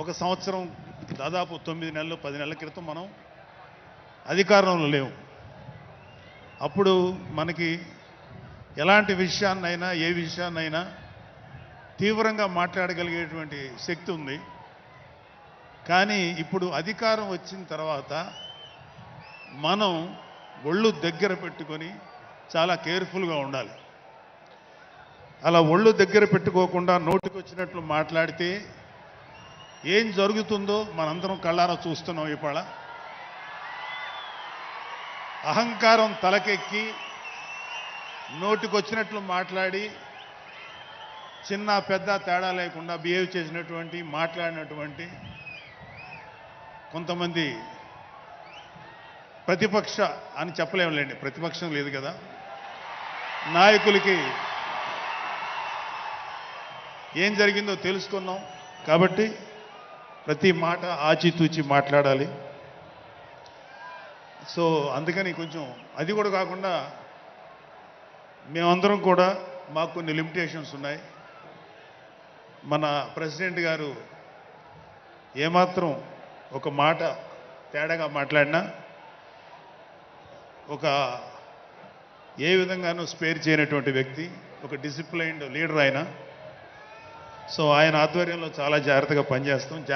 ఒక సంవత్సరం దాదాపు తొమ్మిది నెలలు పది నెలల క్రితం మనం అధికారంలో లేవు. అప్పుడు మనకి ఎలాంటి విషయాన్నైనా ఏ విషయాన్నైనా తీవ్రంగా మాట్లాడగలిగేటువంటి శక్తి ఉంది. కానీ ఇప్పుడు అధికారం వచ్చిన తర్వాత మనం ఒళ్ళు దగ్గర పెట్టుకొని చాలా కేర్ఫుల్గా ఉండాలి. అలా ఒళ్ళు దగ్గర పెట్టుకోకుండా నోటికి వచ్చినట్లు మాట్లాడితే ఏం జరుగుతుందో మనందరం కళ్ళారా చూస్తున్నాం ఇవాళ. అహంకారం తలకెక్కి నోటికొచ్చినట్లు మాట్లాడి చిన్న పెద్ద తేడా లేకుండా బిహేవ్ చేసినటువంటి మాట్లాడినటువంటి కొంతమంది ప్రతిపక్ష అని చెప్పలేములేండి ప్రతిపక్షం లేదు కదా. నాయకులకి ఏం జరిగిందో తెలుసుకున్నాం. కాబట్టి ప్రతి మాట ఆచితూచి మాట్లాడాలి. సో అందుకని కొంచెం అది కూడా కాకుండా మేమందరం కూడా మాకు కొన్ని లిమిటేషన్స్ ఉన్నాయి. మన ప్రెసిడెంట్ గారు ఏమాత్రం ఒక మాట తేడాగా మాట్లాడినా ఒక ఏ విధంగానూ స్పేర్ చేయనటువంటి వ్యక్తి ఒక డిసిప్లైన్డ్ లీడర్ ఆయన సో ఆయన ఆధ్వర్యంలో చాలా జాగ్రత్తగా పనిచేస్తాం.